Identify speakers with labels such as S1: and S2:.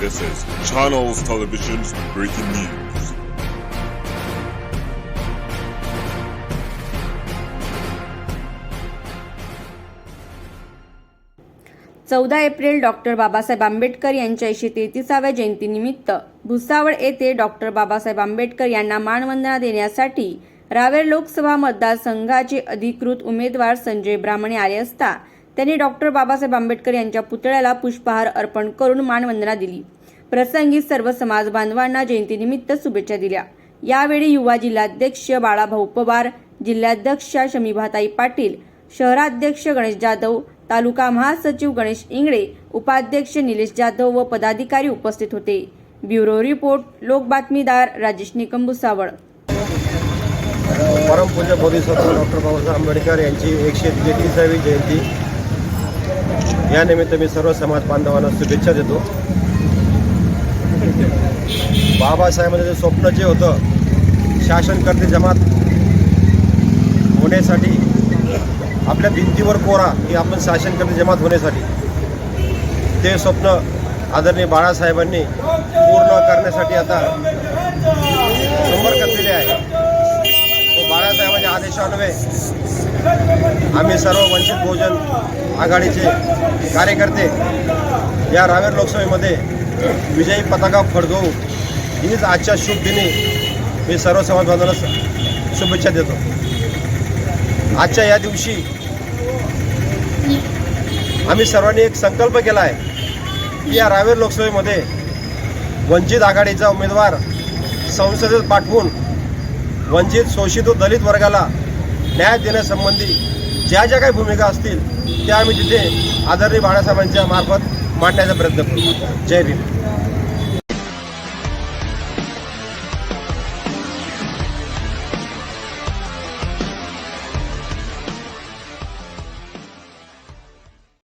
S1: This is Channels Television's breaking news.
S2: चौदा April doctor Babasaheb Ambedkar यांच्या एकशे तेहतीसाव्या जयंतीनिमित्त भुसावळ येथे डॉक्टर बाबासाहेब आंबेडकर यांना मानवंदना देण्यासाठी रावेर लोकसभा मतदारसंघाचे अधिकृत उमेदवार संजय ब्राह्मणे आले असता त्यांनी डॉक्टर बाबासाहेब आंबेडकर यांच्या पुतळ्याला पुष्पहार अर्पण करून मानवंदना दिली. प्रसंगी सर्व समाज बांधवांना जयंतीनिमित्त शुभेच्छा दिल्या. यावेळी युवा जिल्हाध्यक्ष बाळाभाऊ पवार जिल्हाध्यक्षा शमीभाताई पाटील शहराध्यक्ष गणेश जाधव तालुका महासचिव गणेश इंगळे उपाध्यक्ष निलेश जाधव व पदाधिकारी उपस्थित होते. ब्युरो रिपोर्ट लोक बातमीदार राजेश निकम भुसावळ.
S3: परमपूज्य बोधिसत्व डॉक्टर बाबासाहेब आंबेडकर यांची एकशे तेहतीसावी जयंती. यानिमित्त मी सर्व समाज बांधवांना शुभेच्छा देतो. बाबासाहेबांचं जे स्वप्न जे होतं शासनकर्ते जमात होण्यासाठी आपल्या भिंतीवर कोरा की आपण शासनकर्ते जमात होण्यासाठी ते स्वप्न आदरणीय बाळासाहेबांनी पूर्ण करण्यासाठी आता शंभर करलेले आहे व बाळासाहेबांच्या आदेशान्वये आम्ही सर्व वंचित बहुजन आघाडीचे कार्यकर्ते या रावेर लोकसभेमध्ये विजयी पताका फडकवू. हीच आजच्या शुभ दिनी मी सर्व समाज बांधवांना शुभेच्छा देतो. आजच्या या दिवशी आम्ही सर्वांनी एक संकल्प केला आहे की या रावेर लोकसभेमध्ये वंचित आघाडीचा उमेदवार संसदेत पाठवून वंचित शोषित व दलित वर्गाला न्याय देण्यासंबंधी ज्या ज्या काही भूमिका असतील त्या आम्ही तिथे आदरणीय बाळासाहेबांच्या मार्फत मांडण्याचा प्रयत्न करू. जय भीम.